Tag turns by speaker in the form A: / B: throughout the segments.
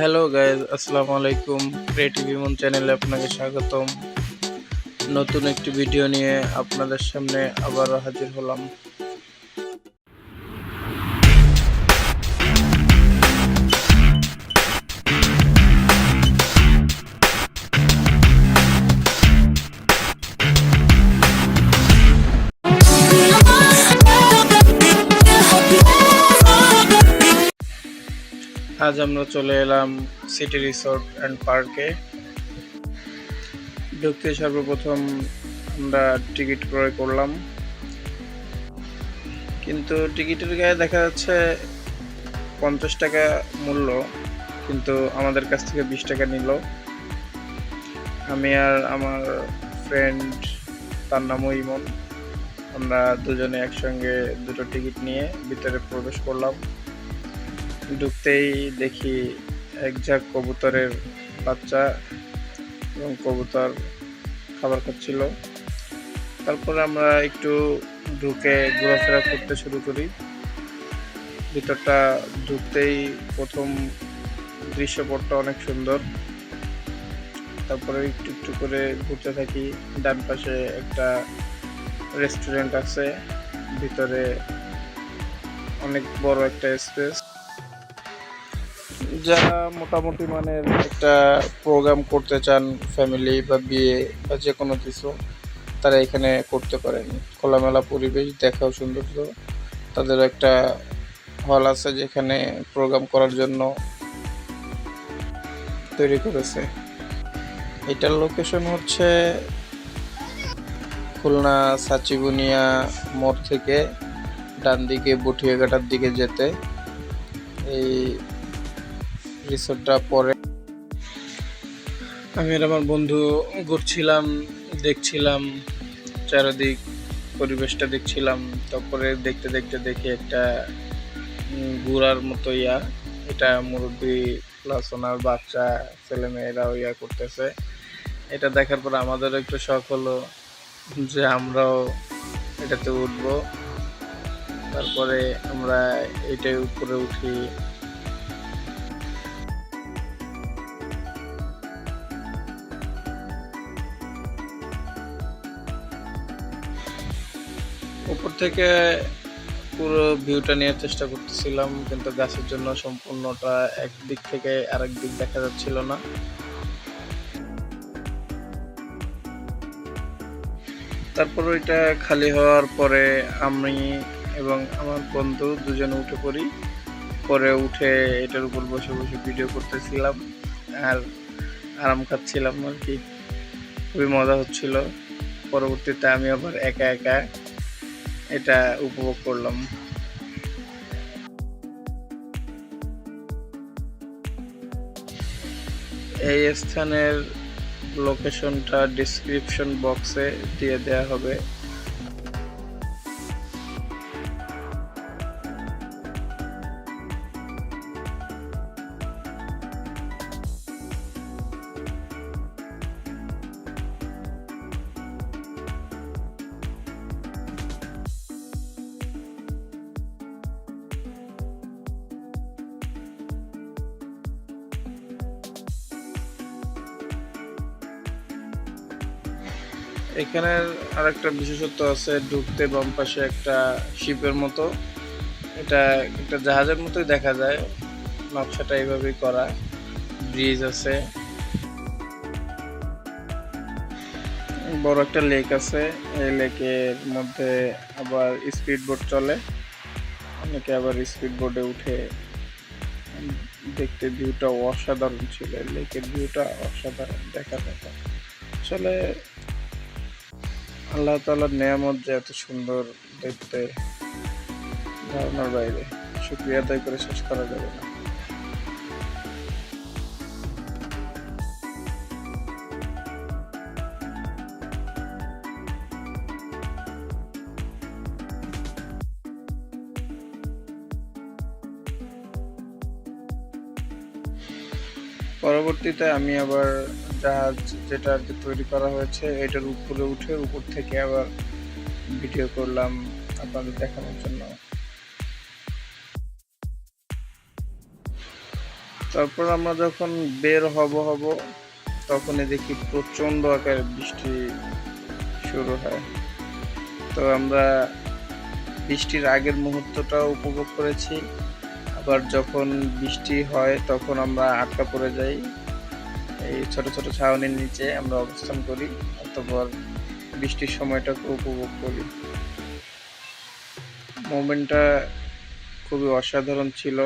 A: Hello guys আসসালামু আলাইকুম creative ইমন চ্যানেলে আপনাকে স্বাগতম। নতুন একটি ভিডিও নিয়ে আপনাদের সামনে আবার হাজির হলাম। আজ আমরা চলে এলাম সিটি রিসোর্ট অ্যান্ড পার্কে। ঢুকতে সর্বপ্রথম আমরা টিকিট ক্রয় করলাম। কিন্তু টিকিটের গায়ে দেখা যাচ্ছে পঞ্চাশ টাকা মূল্য, কিন্তু আমাদের কাছ থেকে বিশ টাকা নিল। আমি আর আমার ফ্রেন্ড তার নামও ইমন। আমরা দুজনে একসঙ্গে দুটো টিকিট নিয়ে ভিতরে প্রবেশ করলাম। ঢুকতেই দেখি এক ঝাঁক কবুতরের বাচ্চা এবং কবুতর খাবার খাচ্ছিল। তারপরে আমরা একটু ঢুকে ঘোরাফেরা করতে শুরু করি। ভিতরটা ঢুকতেই প্রথম দৃশ্যপটটা অনেক সুন্দর। তারপরে একটু একটু করে ঘুরতে থাকি। ডান পাশে একটা রেস্টুরেন্ট আছে। ভিতরে অনেক বড় একটা স্পেস। যারা মোটামুটি মানের একটা প্রোগ্রাম করতে চান ফ্যামিলি বা বিয়ে বা যে কোনো কিছু, তারা এখানে করতে পারেন। খোলামেলা পরিবেশ, দেখাও সৌন্দর্য তাদের একটা হল আছে যেখানে প্রোগ্রাম করার জন্য তৈরি করেছে। এটার লোকেশন হচ্ছে খুলনা, সাচিবুনিয়া মোড় থেকে ডান দিকে বটিয়াঘাটার দিকে যেতে। এই রিসোর্টটা পরে আমি আর আমার বন্ধু ঘুরছিলাম, দেখছিলাম, চারিদিক পরিবেশটা দেখছিলাম, তারপরে দেখতে দেখতে দেখি একটা ঘোরার মতো ইয়া। এটা মুরব্বী প্লাস ওনার বাচ্চা ছেলে মেয়েরাও ইয়া করতেছে। এটা দেখার পর আমাদেরও একটু শখ হলো যে আমরাও এটাতে উঠবো। তারপরে আমরা এটাই উপরে উঠি। উপর থেকে পুরো ভিউটা নেওয়ার চেষ্টা করতেছিলাম, কিন্তু গাছের জন্য সম্পূর্ণটা এক দিক থেকে আরেক দিক দেখা যাচ্ছিল না। তারপর ওইটা খালি হওয়ার পরে আমি এবং আমার বন্ধু দুজনে উঠে পড়ি। পরে উঠে এটার উপর বসে বসে ভিডিও করতেছিলাম আর আরাম খাচ্ছিলাম আর কি। খুবই মজা হচ্ছিল। পরবর্তীতে আমি আবার একা একা এটা উপভোগ করলাম। এই স্থানের লোকেশনটা ডিসক্রিপশন বক্সে দিয়ে দেয়া হবে। এখানের আরেকটা বিশেষত্ব আছে, ঢুকতে বাম পাশে একটা শিপের মতো। এটা একটা জাহাজের মতোই দেখা যায়, নকশাটা এইভাবেই করা, ব্রিজ আছে। বড় একটা লেক আছে, এই লেকের মধ্যে আবার স্পিড বোট চলে। অনেকে আবার স্পিড বোটে উঠে দেখতে ভিউটা অসাধারণ ছিল, লেকের ভিউটা অসাধারণ, দেখা দেখা আসলে আল্লাহ তালার নিয়ামত যে এত সুন্দর দেখতে ধারণার বাইরে। শুক্রিয়া আদায় করে শেষ করা যাবে না। পরবর্তীতে আমি আবার জাহাজ যেটা আর কি তৈরি করা হয়েছে, এটার উপরে উঠে উপর থেকে আবার ভিডিও করলাম আপনাদের দেখানোর জন্য। তারপর আমরা যখন বের হব হব, তখনই দেখি প্রচণ্ড আকারে বৃষ্টি শুরু হয়। তো আমরা বৃষ্টির আগের মুহূর্তটা উপভোগ করেছি। আবার যখন বৃষ্টি হয়, তখন আমরা আটকা পড়ে যাই। এই ছোট ছোট ছাউনির নিচে আমরা অবস্থান করি, অতপর বৃষ্টির সময়টাকে উপভোগ করি। মোমেন্টটা খুবই অসাধারণ ছিল।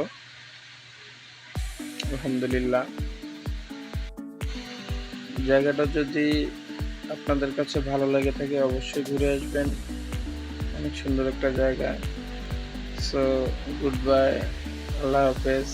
A: আলহামদুলিল্লাহ। জায়গাটা যদি আপনাদের কাছে ভালো লাগে থাকে, অবশ্যই ঘুরে আসবেন। অনেক সুন্দর একটা জায়গা। সো গুড বাই আল্লাহ হাফেজ